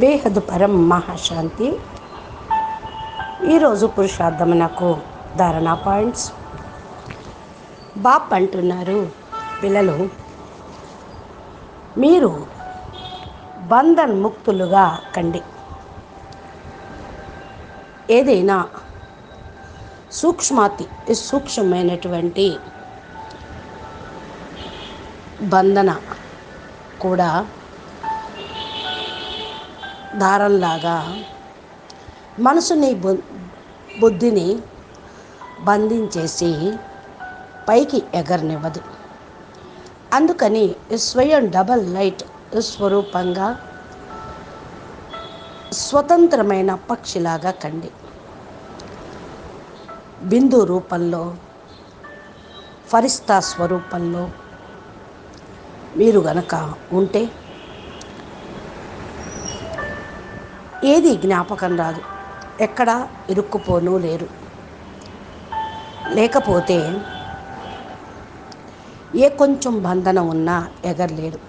బేహద్ పరం మహాశాంతి. ఈరోజు పురుషార్థమునకు ధారణ పాయింట్స్. బాప్ అంటున్నారు పిల్లలు మీరు బంధన్ ముక్తులుగా కండి. ఏదైనా సూక్ష్మాతి సూక్ష్మమైనటువంటి బంధన కూడా దారంలాగా మనసుని బు- బుద్ధిని బంధించేసి పైకి ఎగరనివ్వదు. అందుకని స్వయం డబల్ లైట్ స్వరూపంగా స్వతంత్రమైన పక్షిలాగా కండి. బిందు రూపంలో ఫరిస్తా స్వరూపంలో మీరు గనక ఉంటే ఏది జ్ఞాపకం రాదు. ఎక్కడ ఇరుక్కుపోను లేరు. లేకపోతే ఏ కొంచెం బంధన ఉన్నా ఎగరలేరు.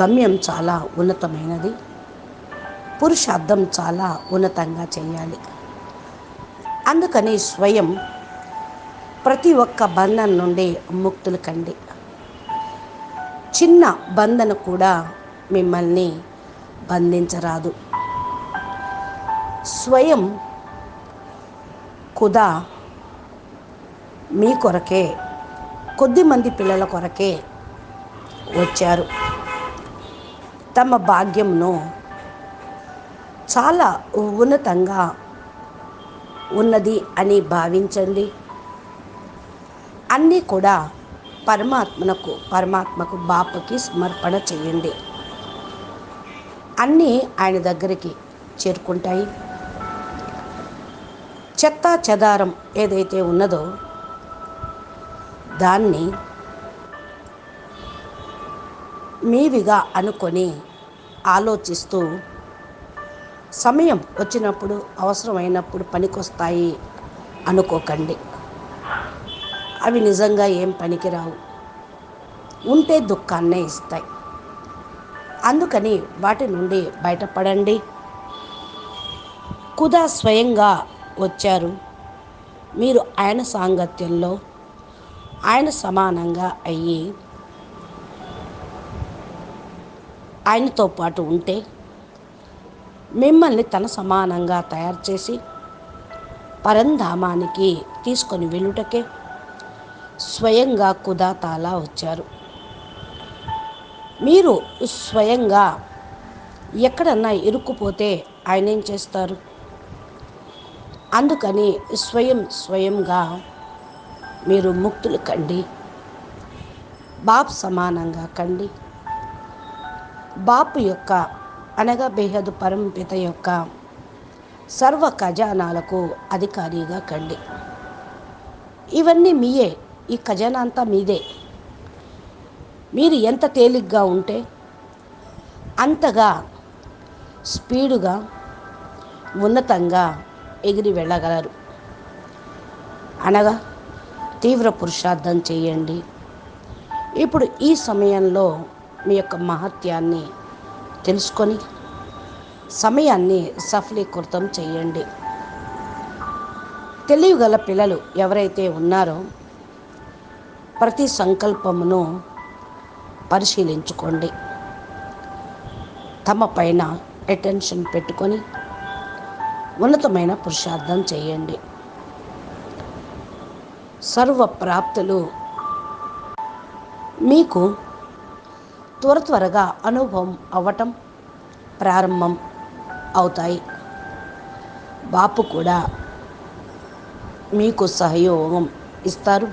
గమ్యం చాలా ఉన్నతమైనది. పురుషార్థం చాలా ఉన్నతంగా చేయాలి. అందుకని స్వయం ప్రతి ఒక్క బంధన నుండి ముక్తులు కండి. చిన్న బంధన కూడా మిమ్మల్ని బంధించరాదు. స్వయం కుదా మీ కొరకే కొద్దిమంది పిల్లల కొరకే వచ్చారు. తమ భాగ్యంను చాలా ఉన్నతంగా ఉన్నది అని భావించండి. అన్నీ కూడా పరమాత్మనకు పరమాత్మకు బాపకి సమర్పణ చేయండి. అన్నీ ఆయన దగ్గరికి చేరుకుంటాయి. చెత్త చెదారం ఏదైతే ఉన్నదో దాన్ని మీవిగా అనుకొని ఆలోచిస్తూ సమయం వచ్చినప్పుడు అవసరమైనప్పుడు పనికొస్తాయి అనుకోకండి. అవి నిజంగా ఏం పనికిరావు. ఉంటే దుఃఖాన్నే ఇస్తాయి. అందుకని వాటి నుండి బయటపడండి. కుదా స్వయంగా వచ్చారు. మీరు ఆయన సాంగత్యంలో ఆయన సమానంగా అయ్యి ఆయనతో పాటు ఉంటే మిమ్మల్ని తన సమానంగా తయారు చేసి పరంధామానికి తీసుకొని వెళ్ళుటకే స్వయంగా కుదా తాలా వచ్చారు. మీరు స్వయంగా ఎక్కడన్నా ఇరుక్కుపోతే ఆయన ఏం చేస్తారు? అందుకని స్వయం స్వయంగా మీరు ముక్తులు కండి. బాప్ సమానంగా కండి. బాపు యొక్క అనగా బేహదు పరంపిత యొక్క సర్వ ఖజానాలకు అధికారిగా కండి. ఇవన్నీ మీయే. ఈ ఖజానా అంతా మీదే. మీరు ఎంత తేలిగ్గా ఉంటే అంతగా స్పీడుగా ఉన్నతంగా ఎగిరి వెళ్ళగలరు. అనగా తీవ్ర పురుషార్థం చేయండి. ఇప్పుడు ఈ సమయంలో మీ యొక్క మహత్యాన్ని తెలుసుకొని సమయాన్ని సఫలీకృతం చేయండి. తెలివిగల పిల్లలు ఎవరైతే ఉన్నారో ప్రతి సంకల్పమును పరిశీలించుకోండి. తమ పైన అటెన్షన్ పెట్టుకొని ఉన్నతమైన పురుషార్థం చేయండి. సర్వ ప్రాప్తులు మీకు త్వర త్వరగా అనుభవం అవ్వటం ప్రారంభం అవుతాయి. బాపు కూడా మీకు సహయోగం ఇస్తారు.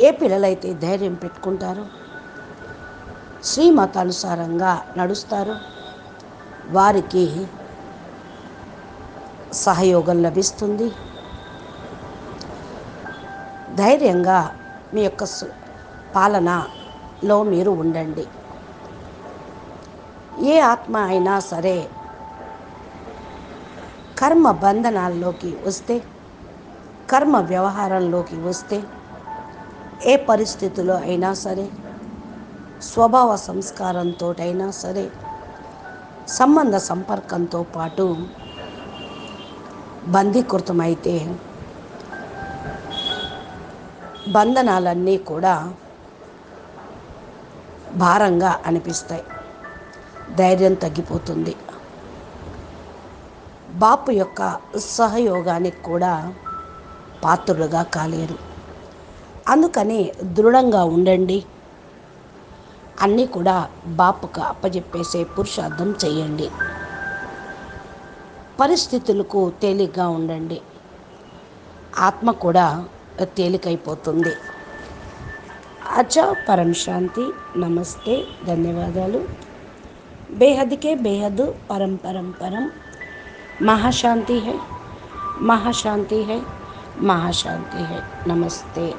ఏ పిల్లలైతే ధైర్యం పెట్టుకుంటారో శ్రీమతానుసారంగా నడుస్తారో వారికి సహయోగం లభిస్తుంది. ధైర్యంగా మీ యొక్క సు- పాలనలో మీరు ఉండండి. ఏ ఆత్మ అయినా సరే కర్మ బంధనాల్లోకి వస్తే కర్మ వ్యవహారంలోకి వస్తే ఏ పరిస్థితిలో అయినా సరే స్వభావ సంస్కారంతో అయినా సరే సంబంధ సంపర్కంతో పాటు బందీకృతమైతే బంధనాలన్నీ కూడా భారంగా అనిపిస్తాయి. ధైర్యం తగ్గిపోతుంది. బాపు యొక్క సహయోగానికి కూడా పాత్రులుగా కాలేరు. అందుకని దృఢంగా ఉండండి. అన్నీ కూడా బాపుకు అప్పజెప్పేసే పురుషార్థం చేయండి. పరిస్థితులకు తేలిగ్గా ఉండండి. ఆత్మ కూడా తేలికైపోతుంది. అచా పరం శాంతి నమస్తే ధన్యవాదాలు. బేహద్కే బేహద్ పరం పరం పరం. మహాశాంతి హై మహాశాంతి హై మహాశాంతి హై. నమస్తే.